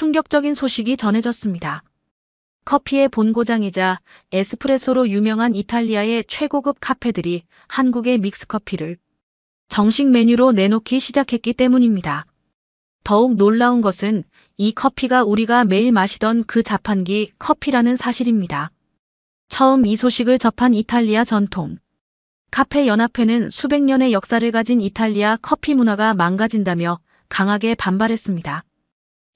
충격적인 소식이 전해졌습니다. 커피의 본고장이자 에스프레소로 유명한 이탈리아의 최고급 카페들이 한국의 믹스커피를 정식 메뉴로 내놓기 시작했기 때문입니다. 더욱 놀라운 것은 이 커피가 우리가 매일 마시던 그 자판기 커피라는 사실입니다. 처음 이 소식을 접한 이탈리아 전통 카페 연합회는 수백 년의 역사를 가진 이탈리아 커피 문화가 망가진다며 강하게 반발했습니다.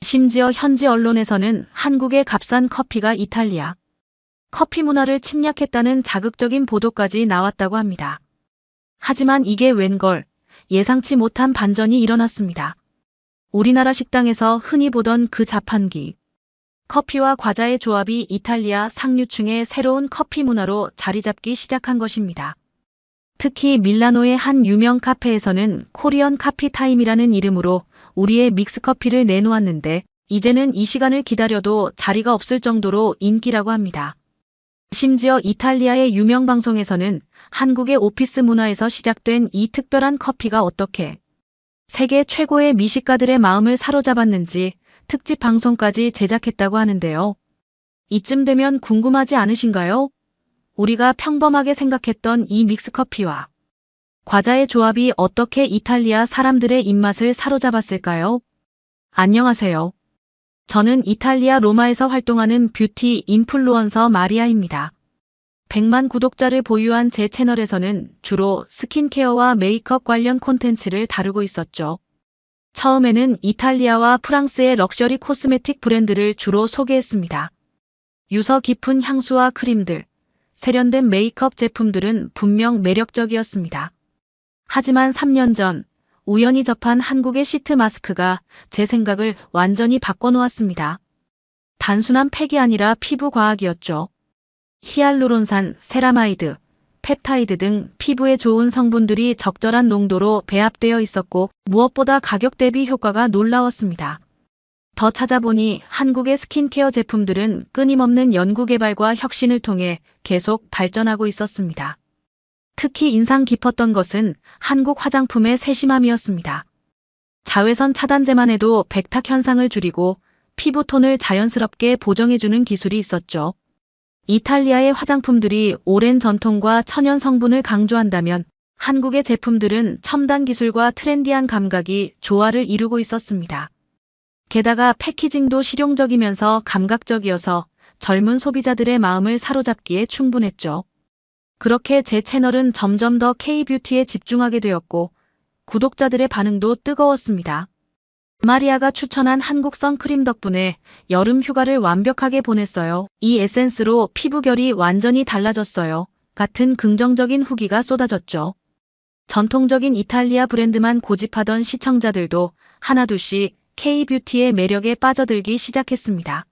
심지어 현지 언론에서는 한국의 값싼 커피가 이탈리아 커피 문화를 침략했다는 자극적인 보도까지 나왔다고 합니다. 하지만 이게 웬걸 예상치 못한 반전이 일어났습니다. 우리나라 식당에서 흔히 보던 그 자판기 커피와 과자의 조합이 이탈리아 상류층의 새로운 커피 문화로 자리 잡기 시작한 것입니다. 특히 밀라노의 한 유명 카페에서는 코리언 카피 타임이라는 이름으로 우리의 믹스커피를 내놓았는데 이제는 이 시간을 기다려도 자리가 없을 정도로 인기라고 합니다. 심지어 이탈리아의 유명 방송에서는 한국의 오피스 문화에서 시작된 이 특별한 커피가 어떻게 세계 최고의 미식가들의 마음을 사로잡았는지 특집 방송까지 제작했다고 하는데요. 이쯤 되면 궁금하지 않으신가요? 우리가 평범하게 생각했던 이 믹스커피와 과자의 조합이 어떻게 이탈리아 사람들의 입맛을 사로잡았을까요? 안녕하세요. 저는 이탈리아 로마에서 활동하는 뷰티 인플루언서 마리아입니다. 100만 구독자를 보유한 제 채널에서는 주로 스킨케어와 메이크업 관련 콘텐츠를 다루고 있었죠. 처음에는 이탈리아와 프랑스의 럭셔리 코스메틱 브랜드를 주로 소개했습니다. 유서 깊은 향수와 크림들, 세련된 메이크업 제품들은 분명 매력적이었습니다. 하지만 3년 전 우연히 접한 한국의 시트 마스크가 제 생각을 완전히 바꿔놓았습니다. 단순한 팩이 아니라 피부 과학이었죠. 히알루론산, 세라마이드, 펩타이드 등 피부에 좋은 성분들이 적절한 농도로 배합되어 있었고 무엇보다 가격 대비 효과가 놀라웠습니다. 더 찾아보니 한국의 스킨케어 제품들은 끊임없는 연구개발과 혁신을 통해 계속 발전하고 있었습니다. 특히 인상 깊었던 것은 한국 화장품의 세심함이었습니다. 자외선 차단제만 해도 백탁 현상을 줄이고 피부톤을 자연스럽게 보정해주는 기술이 있었죠. 이탈리아의 화장품들이 오랜 전통과 천연 성분을 강조한다면 한국의 제품들은 첨단 기술과 트렌디한 감각이 조화를 이루고 있었습니다. 게다가 패키징도 실용적이면서 감각적이어서 젊은 소비자들의 마음을 사로잡기에 충분했죠. 그렇게 제 채널은 점점 더 K-뷰티에 집중하게 되었고 구독자들의 반응도 뜨거웠습니다. 마리아가 추천한 한국 선크림 덕분에 여름 휴가를 완벽하게 보냈어요. 이 에센스로 피부결이 완전히 달라졌어요. 같은 긍정적인 후기가 쏟아졌죠. 전통적인 이탈리아 브랜드만 고집하던 시청자들도 하나둘씩 K-뷰티의 매력에 빠져들기 시작했습니다.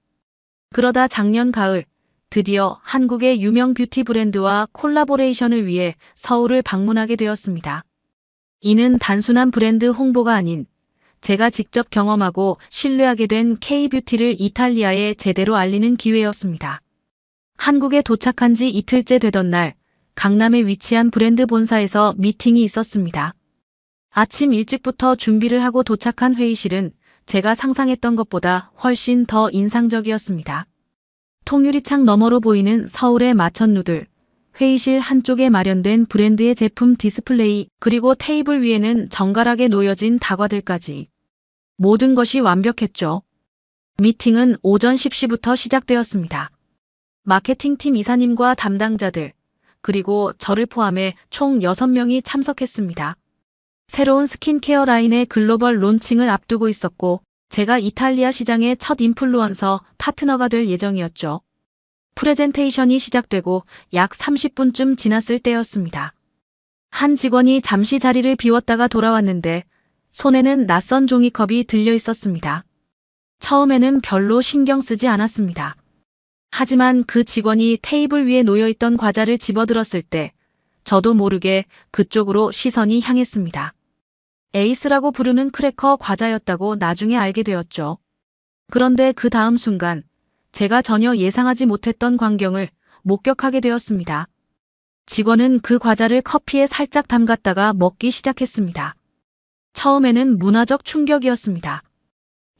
그러다 작년 가을 드디어 한국의 유명 뷰티 브랜드와 콜라보레이션을 위해 서울을 방문하게 되었습니다. 이는 단순한 브랜드 홍보가 아닌 제가 직접 경험하고 신뢰하게 된 K-뷰티를 이탈리아에 제대로 알리는 기회였습니다. 한국에 도착한 지 이틀째 되던 날 강남에 위치한 브랜드 본사에서 미팅이 있었습니다. 아침 일찍부터 준비를 하고 도착한 회의실은 제가 상상했던 것보다 훨씬 더 인상적이었습니다. 통유리창 너머로 보이는 서울의 마천루들, 회의실 한쪽에 마련된 브랜드의 제품 디스플레이, 그리고 테이블 위에는 정갈하게 놓여진 다과들까지. 모든 것이 완벽했죠. 미팅은 오전 10시부터 시작되었습니다. 마케팅팀 이사님과 담당자들, 그리고 저를 포함해 총 6명이 참석했습니다. 새로운 스킨케어 라인의 글로벌 론칭을 앞두고 있었고 제가 이탈리아 시장의 첫 인플루언서 파트너가 될 예정이었죠. 프레젠테이션이 시작되고 약 30분쯤 지났을 때였습니다. 한 직원이 잠시 자리를 비웠다가 돌아왔는데 손에는 낯선 종이컵이 들려 있었습니다. 처음에는 별로 신경 쓰지 않았습니다. 하지만 그 직원이 테이블 위에 놓여있던 과자를 집어들었을 때 저도 모르게 그쪽으로 시선이 향했습니다. 에이스라고 부르는 크래커 과자였다고 나중에 알게 되었죠. 그런데 그 다음 순간 제가 전혀 예상하지 못했던 광경을 목격하게 되었습니다. 직원은 그 과자를 커피에 살짝 담갔다가 먹기 시작했습니다. 처음에는 문화적 충격이었습니다.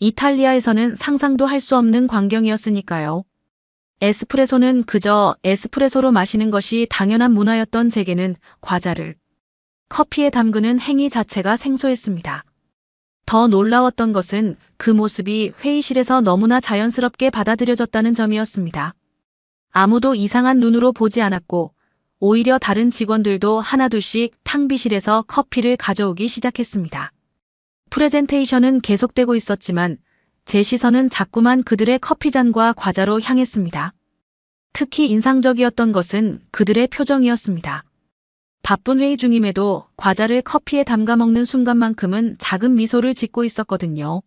이탈리아에서는 상상도 할 수 없는 광경이었으니까요. 에스프레소는 그저 에스프레소로 마시는 것이 당연한 문화였던 제게는 과자를 커피에 담그는 행위 자체가 생소했습니다. 더 놀라웠던 것은 그 모습이 회의실에서 너무나 자연스럽게 받아들여졌다는 점이었습니다. 아무도 이상한 눈으로 보지 않았고 오히려 다른 직원들도 하나둘씩 탕비실에서 커피를 가져오기 시작했습니다. 프레젠테이션은 계속되고 있었지만 제 시선은 자꾸만 그들의 커피잔과 과자로 향했습니다. 특히 인상적이었던 것은 그들의 표정이었습니다. 바쁜 회의 중임에도 과자를 커피에 담가 먹는 순간만큼은 작은 미소를 짓고 있었거든요.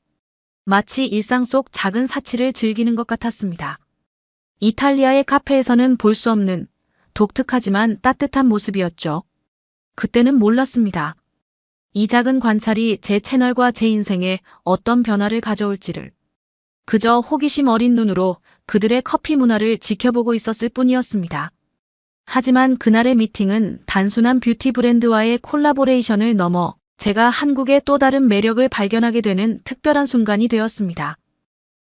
마치 일상 속 작은 사치를 즐기는 것 같았습니다. 이탈리아의 카페에서는 볼 수 없는 독특하지만 따뜻한 모습이었죠. 그때는 몰랐습니다. 이 작은 관찰이 제 채널과 제 인생에 어떤 변화를 가져올지를. 그저 호기심 어린 눈으로 그들의 커피 문화를 지켜보고 있었을 뿐이었습니다. 하지만 그날의 미팅은 단순한 뷰티 브랜드와의 콜라보레이션을 넘어 제가 한국의 또 다른 매력을 발견하게 되는 특별한 순간이 되었습니다.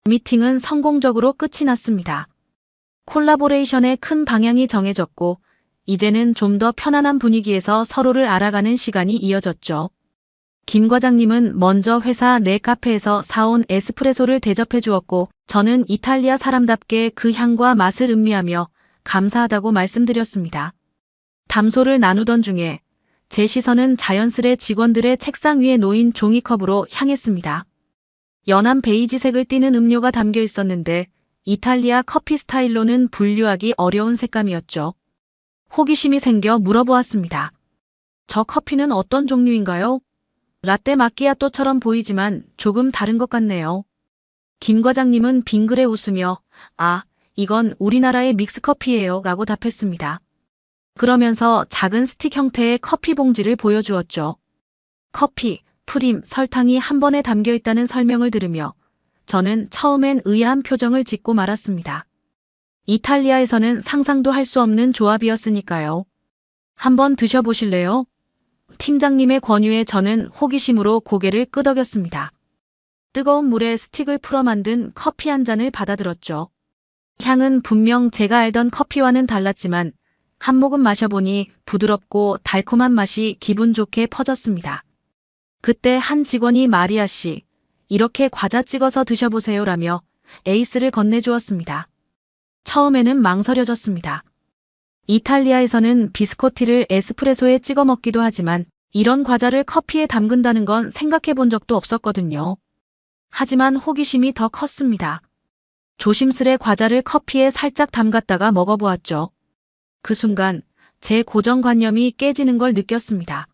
미팅은 성공적으로 끝이 났습니다. 콜라보레이션의 큰 방향이 정해졌고, 이제는 좀 더 편안한 분위기에서 서로를 알아가는 시간이 이어졌죠. 김 과장님은 먼저 회사 내 카페에서 사온 에스프레소를 대접해 주었고, 저는 이탈리아 사람답게 그 향과 맛을 음미하며 감사하다고 말씀드렸습니다. 담소를 나누던 중에 제 시선은 자연스레 직원들의 책상 위에 놓인 종이컵으로 향했습니다. 연한 베이지색을 띠는 음료가 담겨 있었는데 이탈리아 커피 스타일로는 분류하기 어려운 색감이었죠. 호기심이 생겨 물어보았습니다. 저 커피는 어떤 종류인가요? 라떼 마끼아또처럼 보이지만 조금 다른 것 같네요. 김 과장님은 빙그레 웃으며 아, 이건 우리나라의 믹스커피예요 라고 답했습니다. 그러면서 작은 스틱 형태의 커피 봉지를 보여주었죠. 커피, 프림, 설탕이 한 번에 담겨 있다는 설명을 들으며 저는 처음엔 의아한 표정을 짓고 말았습니다. 이탈리아에서는 상상도 할 수 없는 조합이었으니까요. 한번 드셔보실래요? 팀장님의 권유에 저는 호기심으로 고개를 끄덕였습니다. 뜨거운 물에 스틱을 풀어 만든 커피 한 잔을 받아들었죠. 향은 분명 제가 알던 커피와는 달랐지만 한 모금 마셔보니 부드럽고 달콤한 맛이 기분 좋게 퍼졌습니다. 그때 한 직원이 마리아 씨, 이렇게 과자 찍어서 드셔보세요라며 에이스를 건네주었습니다. 처음에는 망설여졌습니다. 이탈리아에서는 비스코티를 에스프레소에 찍어 먹기도 하지만 이런 과자를 커피에 담근다는 건 생각해 본 적도 없었거든요. 하지만 호기심이 더 컸습니다. 조심스레 과자를 커피에 살짝 담갔다가 먹어보았죠. 그 순간 제 고정관념이 깨지는 걸 느꼈습니다.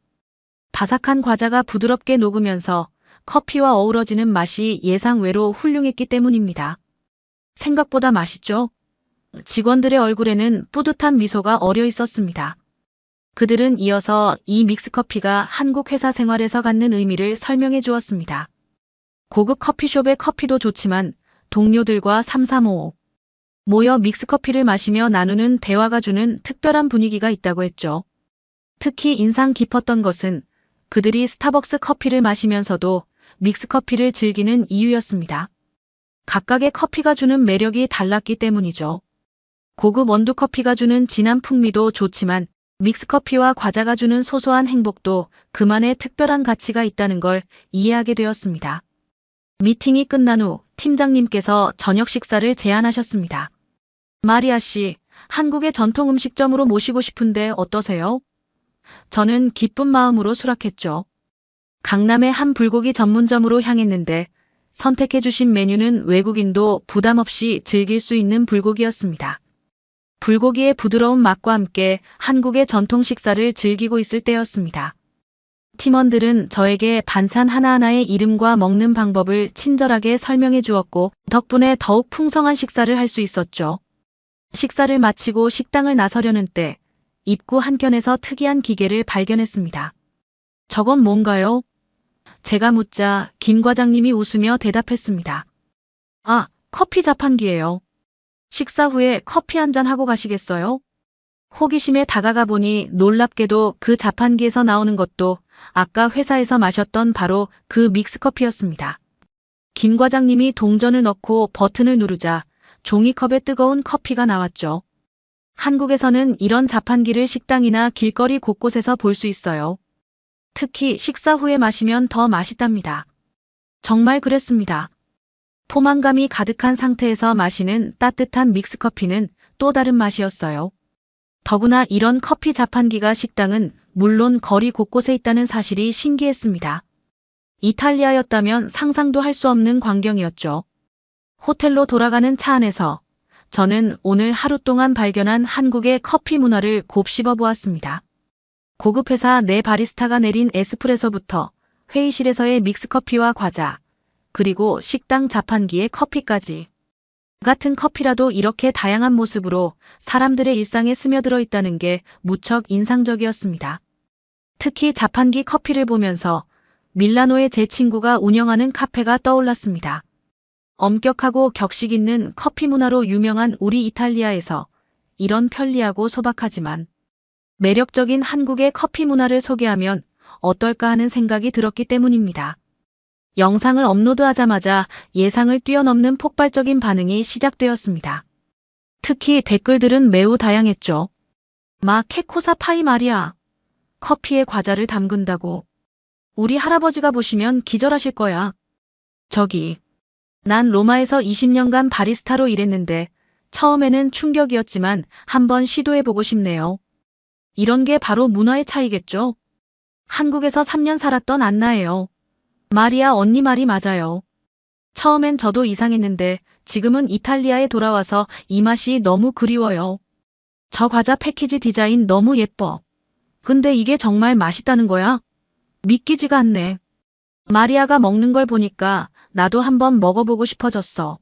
바삭한 과자가 부드럽게 녹으면서 커피와 어우러지는 맛이 예상 외로 훌륭했기 때문입니다. 생각보다 맛있죠? 직원들의 얼굴에는 뿌듯한 미소가 어려 있었습니다. 그들은 이어서 이 믹스커피가 한국 회사 생활에서 갖는 의미를 설명해 주었습니다. 고급 커피숍의 커피도 좋지만 동료들과 삼삼오오 모여 믹스커피를 마시며 나누는 대화가 주는 특별한 분위기가 있다고 했죠. 특히 인상 깊었던 것은 그들이 스타벅스 커피를 마시면서도 믹스커피를 즐기는 이유였습니다. 각각의 커피가 주는 매력이 달랐기 때문이죠. 고급 원두 커피가 주는 진한 풍미도 좋지만 믹스커피와 과자가 주는 소소한 행복도 그만의 특별한 가치가 있다는 걸 이해하게 되었습니다. 미팅이 끝난 후 팀장님께서 저녁 식사를 제안하셨습니다. 마리아 씨, 한국의 전통 음식점으로 모시고 싶은데 어떠세요? 저는 기쁜 마음으로 수락했죠. 강남의 한 불고기 전문점으로 향했는데 선택해 주신 메뉴는 외국인도 부담 없이 즐길 수 있는 불고기였습니다. 불고기의 부드러운 맛과 함께 한국의 전통 식사를 즐기고 있을 때였습니다. 팀원들은 저에게 반찬 하나하나의 이름과 먹는 방법을 친절하게 설명해 주었고 덕분에 더욱 풍성한 식사를 할 수 있었죠. 식사를 마치고 식당을 나서려는 때 입구 한켠에서 특이한 기계를 발견했습니다. 저건 뭔가요? 제가 묻자 김 과장님이 웃으며 대답했습니다. 아, 커피 자판기예요. 식사 후에 커피 한 잔 하고 가시겠어요? 호기심에 다가가 보니 놀랍게도 그 자판기에서 나오는 것도 아까 회사에서 마셨던 바로 그 믹스커피였습니다. 김 과장님이 동전을 넣고 버튼을 누르자 종이컵에 뜨거운 커피가 나왔죠. 한국에서는 이런 자판기를 식당이나 길거리 곳곳에서 볼 수 있어요. 특히 식사 후에 마시면 더 맛있답니다. 정말 그랬습니다. 포만감이 가득한 상태에서 마시는 따뜻한 믹스커피는 또 다른 맛이었어요. 더구나 이런 커피 자판기가 식당은 물론 거리 곳곳에 있다는 사실이 신기했습니다. 이탈리아였다면 상상도 할 수 없는 광경이었죠. 호텔로 돌아가는 차 안에서 저는 오늘 하루 동안 발견한 한국의 커피 문화를 곱씹어 보았습니다. 고급 회사 내 바리스타가 내린 에스프레소부터 회의실에서의 믹스커피와 과자, 그리고 식당 자판기의 커피까지. 같은 커피라도 이렇게 다양한 모습으로 사람들의 일상에 스며들어 있다는 게 무척 인상적이었습니다. 특히 자판기 커피를 보면서 밀라노의 제 친구가 운영하는 카페가 떠올랐습니다. 엄격하고 격식 있는 커피 문화로 유명한 우리 이탈리아에서 이런 편리하고 소박하지만 매력적인 한국의 커피 문화를 소개하면 어떨까 하는 생각이 들었기 때문입니다. 영상을 업로드하자마자 예상을 뛰어넘는 폭발적인 반응이 시작되었습니다. 특히 댓글들은 매우 다양했죠. 막 케코사 파이 말이야. 커피에 과자를 담근다고. 우리 할아버지가 보시면 기절하실 거야. 저기. 난 로마에서 20년간 바리스타로 일했는데 처음에는 충격이었지만 한번 시도해보고 싶네요. 이런 게 바로 문화의 차이겠죠? 한국에서 3년 살았던 안나예요. 마리아 언니 말이 맞아요. 처음엔 저도 이상했는데 지금은 이탈리아에 돌아와서 이 맛이 너무 그리워요. 저 과자 패키지 디자인 너무 예뻐. 근데 이게 정말 맛있다는 거야? 믿기지가 않네. 마리아가 먹는 걸 보니까 나도 한번 먹어보고 싶어졌어.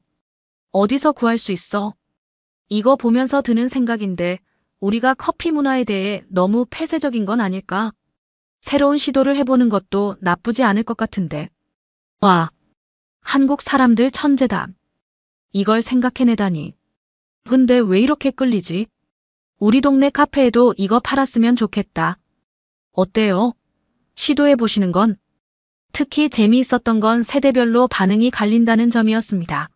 어디서 구할 수 있어? 이거 보면서 드는 생각인데 우리가 커피 문화에 대해 너무 폐쇄적인 건 아닐까? 새로운 시도를 해보는 것도 나쁘지 않을 것 같은데. 와, 한국 사람들 천재다. 이걸 생각해내다니. 근데 왜 이렇게 끌리지? 우리 동네 카페에도 이거 팔았으면 좋겠다. 어때요? 시도해보시는 건? 특히 재미있었던 건 세대별로 반응이 갈린다는 점이었습니다.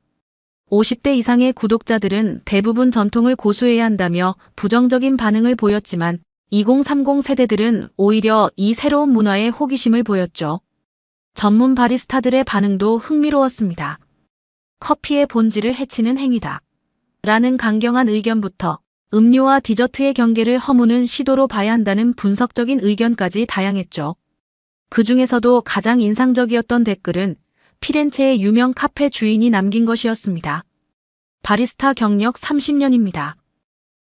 50대 이상의 구독자들은 대부분 전통을 고수해야 한다며 부정적인 반응을 보였지만 2030 세대들은 오히려 이 새로운 문화에 호기심을 보였죠. 전문 바리스타들의 반응도 흥미로웠습니다. 커피의 본질을 해치는 행위다. 라는 강경한 의견부터 음료와 디저트의 경계를 허무는 시도로 봐야 한다는 분석적인 의견까지 다양했죠. 그 중에서도 가장 인상적이었던 댓글은 피렌체의 유명 카페 주인이 남긴 것이었습니다. 바리스타 경력 30년입니다.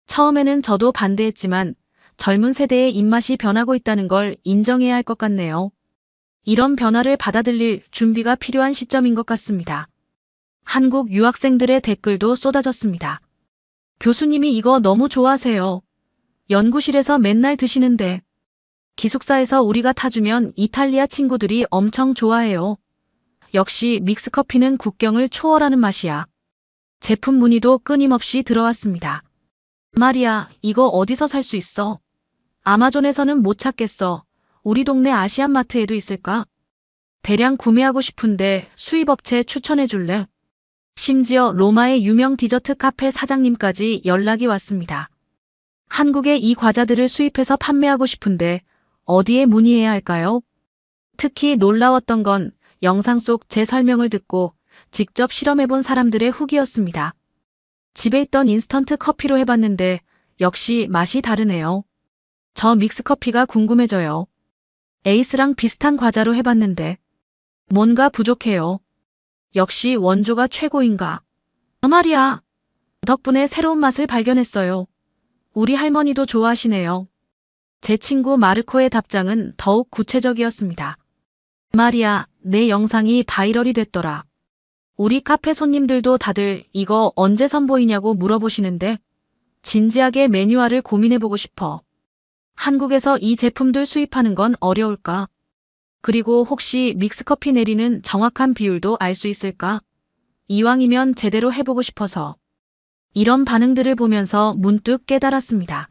처음에는 저도 반대했지만 젊은 세대의 입맛이 변하고 있다는 걸 인정해야 할 것 같네요. 이런 변화를 받아들일 준비가 필요한 시점인 것 같습니다. 한국 유학생들의 댓글도 쏟아졌습니다. 교수님이 이거 너무 좋아하세요. 연구실에서 맨날 드시는데. 기숙사에서 우리가 타주면 이탈리아 친구들이 엄청 좋아해요. 역시 믹스커피는 국경을 초월하는 맛이야. 제품 문의도 끊임없이 들어왔습니다. 마리아, 이거 어디서 살 수 있어? 아마존에서는 못 찾겠어. 우리 동네 아시안마트에도 있을까? 대량 구매하고 싶은데 수입업체 추천해 줄래? 심지어 로마의 유명 디저트 카페 사장님까지 연락이 왔습니다. 한국에 이 과자들을 수입해서 판매하고 싶은데 어디에 문의해야 할까요? 특히 놀라웠던 건 영상 속 제 설명을 듣고 직접 실험해본 사람들의 후기였습니다. 집에 있던 인스턴트 커피로 해봤는데 역시 맛이 다르네요. 저 믹스커피가 궁금해져요. 에이스랑 비슷한 과자로 해봤는데 뭔가 부족해요. 역시 원조가 최고인가. 아 말이야. 덕분에 새로운 맛을 발견했어요. 우리 할머니도 좋아하시네요. 제 친구 마르코의 답장은 더욱 구체적이었습니다. 마리아, 내 영상이 바이럴이 됐더라. 우리 카페 손님들도 다들 이거 언제 선보이냐고 물어보시는데 진지하게 매뉴얼을 고민해보고 싶어. 한국에서 이 제품들 수입하는 건 어려울까? 그리고 혹시 믹스커피 내리는 정확한 비율도 알 수 있을까? 이왕이면 제대로 해보고 싶어서. 이런 반응들을 보면서 문득 깨달았습니다.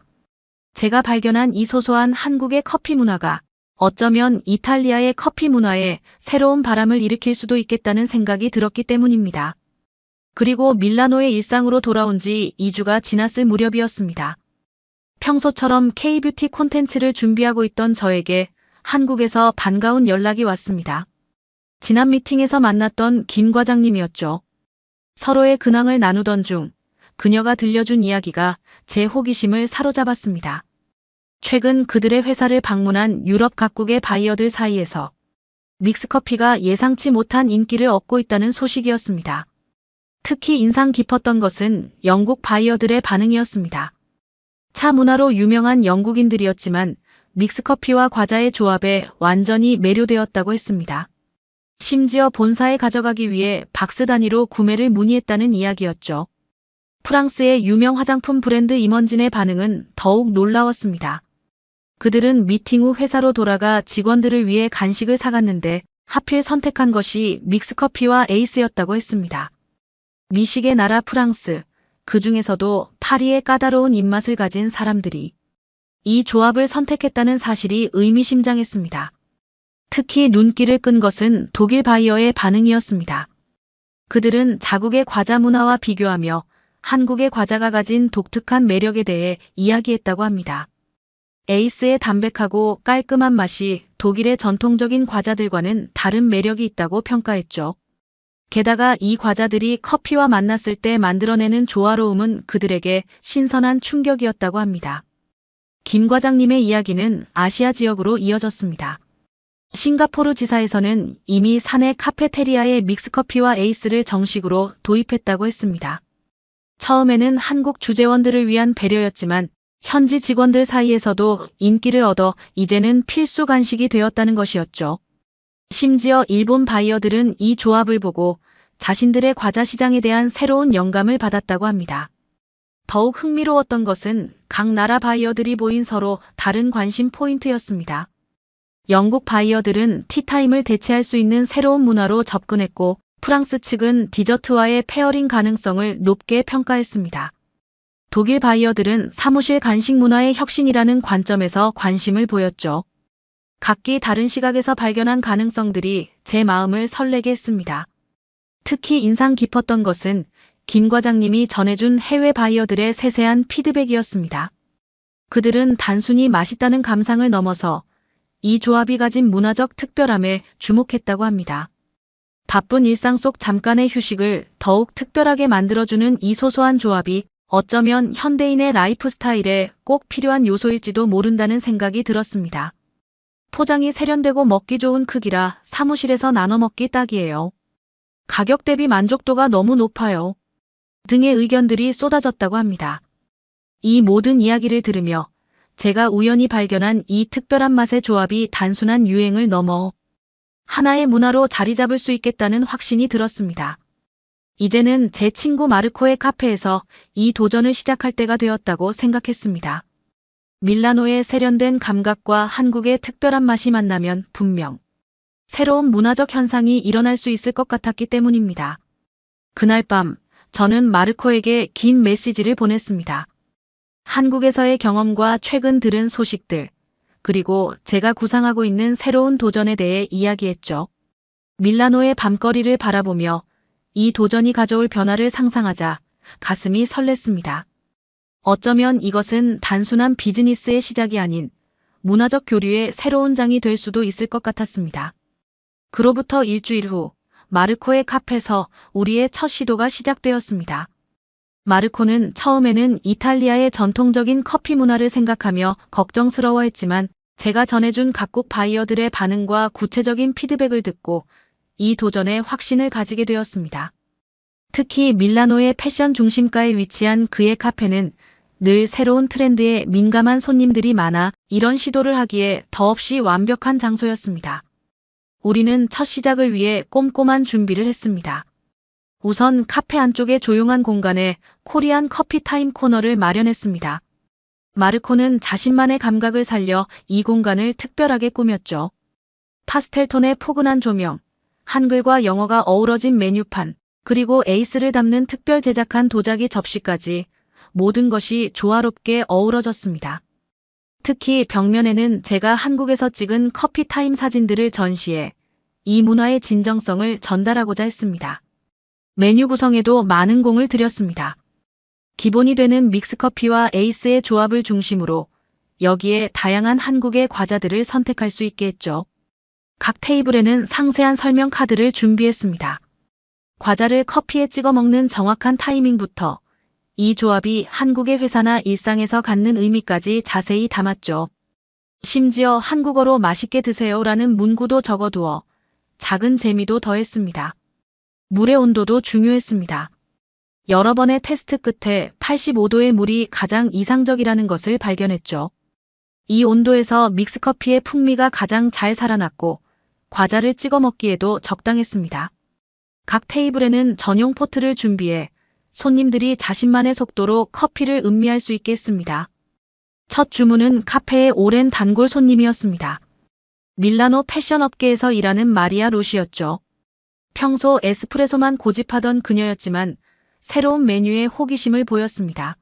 제가 발견한 이 소소한 한국의 커피 문화가 어쩌면 이탈리아의 커피 문화에 새로운 바람을 일으킬 수도 있겠다는 생각이 들었기 때문입니다. 그리고 밀라노의 일상으로 돌아온 지 2주가 지났을 무렵이었습니다. 평소처럼 K-뷰티 콘텐츠를 준비하고 있던 저에게 한국에서 반가운 연락이 왔습니다. 지난 미팅에서 만났던 김 과장님이었죠. 서로의 근황을 나누던 중 그녀가 들려준 이야기가 제 호기심을 사로잡았습니다. 최근 그들의 회사를 방문한 유럽 각국의 바이어들 사이에서 믹스커피가 예상치 못한 인기를 얻고 있다는 소식이었습니다. 특히 인상 깊었던 것은 영국 바이어들의 반응이었습니다. 차 문화로 유명한 영국인들이었지만 믹스커피와 과자의 조합에 완전히 매료되었다고 했습니다. 심지어 본사에 가져가기 위해 박스 단위로 구매를 문의했다는 이야기였죠. 프랑스의 유명 화장품 브랜드 임원진의 반응은 더욱 놀라웠습니다. 그들은 미팅 후 회사로 돌아가 직원들을 위해 간식을 사갔는데 하필 선택한 것이 믹스커피와 에이스였다고 했습니다. 미식의 나라 프랑스, 그 중에서도 파리의 까다로운 입맛을 가진 사람들이 이 조합을 선택했다는 사실이 의미심장했습니다. 특히 눈길을 끈 것은 독일 바이어의 반응이었습니다. 그들은 자국의 과자 문화와 비교하며 한국의 과자가 가진 독특한 매력에 대해 이야기했다고 합니다. 에이스의 담백하고 깔끔한 맛이 독일의 전통적인 과자들과는 다른 매력이 있다고 평가했죠. 게다가 이 과자들이 커피와 만났을 때 만들어내는 조화로움은 그들에게 신선한 충격이었다고 합니다. 김 과장님의 이야기는 아시아 지역으로 이어졌습니다. 싱가포르 지사에서는 이미 사내 카페테리아에 믹스커피와 에이스를 정식으로 도입했다고 했습니다. 처음에는 한국 주재원들을 위한 배려였지만 현지 직원들 사이에서도 인기를 얻어 이제는 필수 간식이 되었다는 것이었죠. 심지어 일본 바이어들은 이 조합을 보고 자신들의 과자 시장에 대한 새로운 영감을 받았다고 합니다. 더욱 흥미로웠던 것은 각 나라 바이어들이 보인 서로 다른 관심 포인트였습니다. 영국 바이어들은 티타임을 대체할 수 있는 새로운 문화로 접근했고 프랑스 측은 디저트와의 페어링 가능성을 높게 평가했습니다. 독일 바이어들은 사무실 간식 문화의 혁신이라는 관점에서 관심을 보였죠. 각기 다른 시각에서 발견한 가능성들이 제 마음을 설레게 했습니다. 특히 인상 깊었던 것은 김 과장님이 전해준 해외 바이어들의 세세한 피드백이었습니다. 그들은 단순히 맛있다는 감상을 넘어서 이 조합이 가진 문화적 특별함에 주목했다고 합니다. 바쁜 일상 속 잠깐의 휴식을 더욱 특별하게 만들어주는 이 소소한 조합이 어쩌면 현대인의 라이프 스타일에 꼭 필요한 요소일지도 모른다는 생각이 들었습니다. 포장이 세련되고 먹기 좋은 크기라 사무실에서 나눠 먹기 딱이에요. 가격 대비 만족도가 너무 높아요. 등의 의견들이 쏟아졌다고 합니다. 이 모든 이야기를 들으며 제가 우연히 발견한 이 특별한 맛의 조합이 단순한 유행을 넘어 하나의 문화로 자리 잡을 수 있겠다는 확신이 들었습니다. 이제는 제 친구 마르코의 카페에서 이 도전을 시작할 때가 되었다고 생각했습니다. 밀라노의 세련된 감각과 한국의 특별한 맛이 만나면 분명 새로운 문화적 현상이 일어날 수 있을 것 같았기 때문입니다. 그날 밤 저는 마르코에게 긴 메시지를 보냈습니다. 한국에서의 경험과 최근 들은 소식들, 그리고 제가 구상하고 있는 새로운 도전에 대해 이야기했죠. 밀라노의 밤거리를 바라보며 이 도전이 가져올 변화를 상상하자 가슴이 설렜습니다. 어쩌면 이것은 단순한 비즈니스의 시작이 아닌 문화적 교류의 새로운 장이 될 수도 있을 것 같았습니다. 그로부터 일주일 후 마르코의 카페에서 우리의 첫 시도가 시작되었습니다. 마르코는 처음에는 이탈리아의 전통적인 커피 문화를 생각하며 걱정스러워했지만 제가 전해준 각국 바이어들의 반응과 구체적인 피드백을 듣고 이 도전에 확신을 가지게 되었습니다. 특히 밀라노의 패션 중심가에 위치한 그의 카페는 늘 새로운 트렌드에 민감한 손님들이 많아 이런 시도를 하기에 더없이 완벽한 장소였습니다. 우리는 첫 시작을 위해 꼼꼼한 준비를 했습니다. 우선 카페 안쪽의 조용한 공간에 코리안 커피 타임 코너를 마련했습니다. 마르코는 자신만의 감각을 살려 이 공간을 특별하게 꾸몄죠. 파스텔 톤의 포근한 조명, 한글과 영어가 어우러진 메뉴판, 그리고 에이스를 담는 특별 제작한 도자기 접시까지 모든 것이 조화롭게 어우러졌습니다. 특히 벽면에는 제가 한국에서 찍은 커피 타임 사진들을 전시해 이 문화의 진정성을 전달하고자 했습니다. 메뉴 구성에도 많은 공을 들였습니다. 기본이 되는 믹스커피와 에이스의 조합을 중심으로 여기에 다양한 한국의 과자들을 선택할 수 있게 했죠. 각 테이블에는 상세한 설명 카드를 준비했습니다. 과자를 커피에 찍어 먹는 정확한 타이밍부터 이 조합이 한국의 회사나 일상에서 갖는 의미까지 자세히 담았죠. 심지어 한국어로 맛있게 드세요라는 문구도 적어두어 작은 재미도 더했습니다. 물의 온도도 중요했습니다. 여러 번의 테스트 끝에 85도의 물이 가장 이상적이라는 것을 발견했죠. 이 온도에서 믹스커피의 풍미가 가장 잘 살아났고 과자를 찍어 먹기에도 적당했습니다. 각 테이블에는 전용 포트를 준비해 손님들이 자신만의 속도로 커피를 음미할 수 있게 했습니다. 첫 주문은 카페의 오랜 단골 손님이었습니다. 밀라노 패션 업계에서 일하는 마리아 로시였죠. 평소 에스프레소만 고집하던 그녀였지만 새로운 메뉴에 호기심을 보였습니다.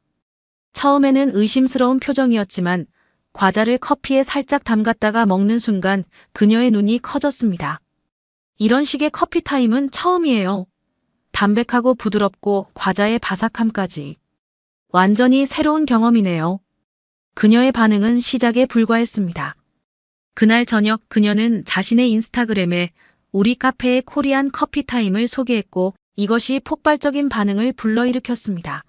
처음에는 의심스러운 표정이었지만 과자를 커피에 살짝 담갔다가 먹는 순간 그녀의 눈이 커졌습니다. 이런 식의 커피 타임은 처음이에요. 담백하고 부드럽고 과자의 바삭함까지. 완전히 새로운 경험이네요. 그녀의 반응은 시작에 불과했습니다. 그날 저녁 그녀는 자신의 인스타그램에 우리 카페의 코리안 커피 타임을 소개했고 이것이 폭발적인 반응을 불러일으켰습니다.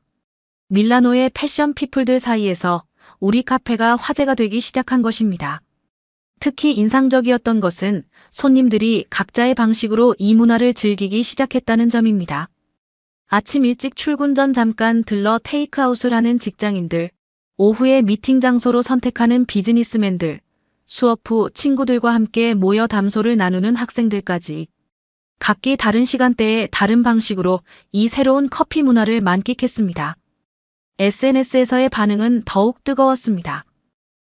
밀라노의 패션 피플들 사이에서 우리 카페가 화제가 되기 시작한 것입니다. 특히 인상적이었던 것은 손님들이 각자의 방식으로 이 문화를 즐기기 시작했다는 점입니다. 아침 일찍 출근 전 잠깐 들러 테이크아웃을 하는 직장인들, 오후에 미팅 장소로 선택하는 비즈니스맨들, 수업 후 친구들과 함께 모여 담소를 나누는 학생들까지 각기 다른 시간대에 다른 방식으로 이 새로운 커피 문화를 만끽했습니다. SNS에서의 반응은 더욱 뜨거웠습니다.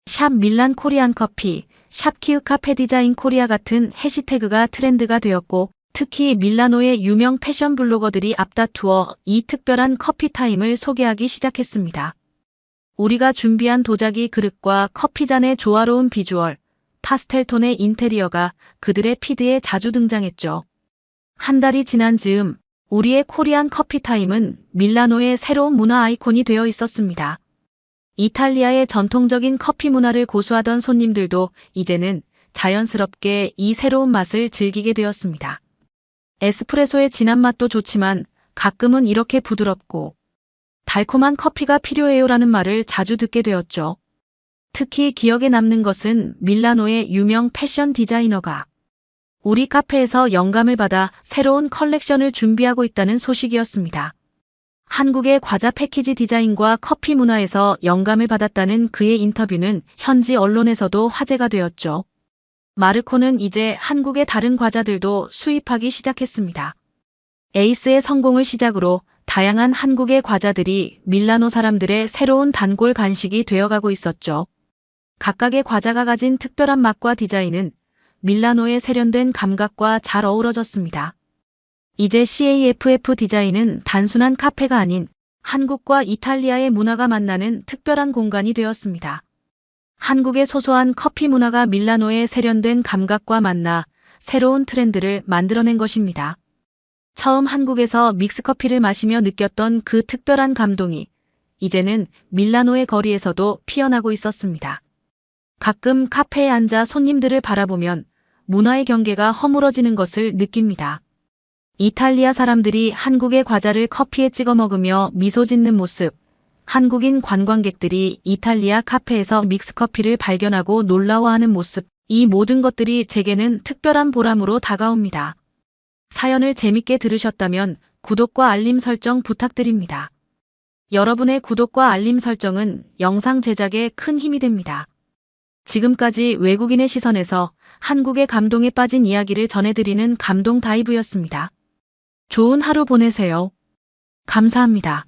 샵 밀란 코리안 커피, 샵 키우 카페 디자인 코리아 같은 해시태그가 트렌드가 되었고 특히 밀라노의 유명 패션 블로거들이 앞다투어 이 특별한 커피 타임을 소개하기 시작했습니다. 우리가 준비한 도자기 그릇과 커피잔의 조화로운 비주얼, 파스텔 톤의 인테리어가 그들의 피드에 자주 등장했죠. 한 달이 지난 즈음 우리의 코리안 커피 타임은 밀라노의 새로운 문화 아이콘이 되어 있었습니다. 이탈리아의 전통적인 커피 문화를 고수하던 손님들도 이제는 자연스럽게 이 새로운 맛을 즐기게 되었습니다. 에스프레소의 진한 맛도 좋지만 가끔은 이렇게 부드럽고 달콤한 커피가 필요해요라는 말을 자주 듣게 되었죠. 특히 기억에 남는 것은 밀라노의 유명 패션 디자이너가 우리 카페에서 영감을 받아 새로운 컬렉션을 준비하고 있다는 소식이었습니다. 한국의 과자 패키지 디자인과 커피 문화에서 영감을 받았다는 그의 인터뷰는 현지 언론에서도 화제가 되었죠. 마르코는 이제 한국의 다른 과자들도 수입하기 시작했습니다. 에이스의 성공을 시작으로 다양한 한국의 과자들이 밀라노 사람들의 새로운 단골 간식이 되어가고 있었죠. 각각의 과자가 가진 특별한 맛과 디자인은 밀라노의 세련된 감각과 잘 어우러졌습니다. 이제 CAFF 디자인은 단순한 카페가 아닌 한국과 이탈리아의 문화가 만나는 특별한 공간이 되었습니다. 한국의 소소한 커피 문화가 밀라노의 세련된 감각과 만나 새로운 트렌드를 만들어낸 것입니다. 처음 한국에서 믹스커피를 마시며 느꼈던 그 특별한 감동이 이제는 밀라노의 거리에서도 피어나고 있었습니다. 가끔 카페에 앉아 손님들을 바라보면 문화의 경계가 허물어지는 것을 느낍니다. 이탈리아 사람들이 한국의 과자를 커피에 찍어 먹으며 미소 짓는 모습, 한국인 관광객들이 이탈리아 카페에서 믹스커피를 발견하고 놀라워하는 모습, 이 모든 것들이 제게는 특별한 보람으로 다가옵니다. 사연을 재밌게 들으셨다면 구독과 알림 설정 부탁드립니다. 여러분의 구독과 알림 설정은 영상 제작에 큰 힘이 됩니다. 지금까지 외국인의 시선에서 한국의 감동에 빠진 이야기를 전해드리는 감동 다이브였습니다. 좋은 하루 보내세요. 감사합니다.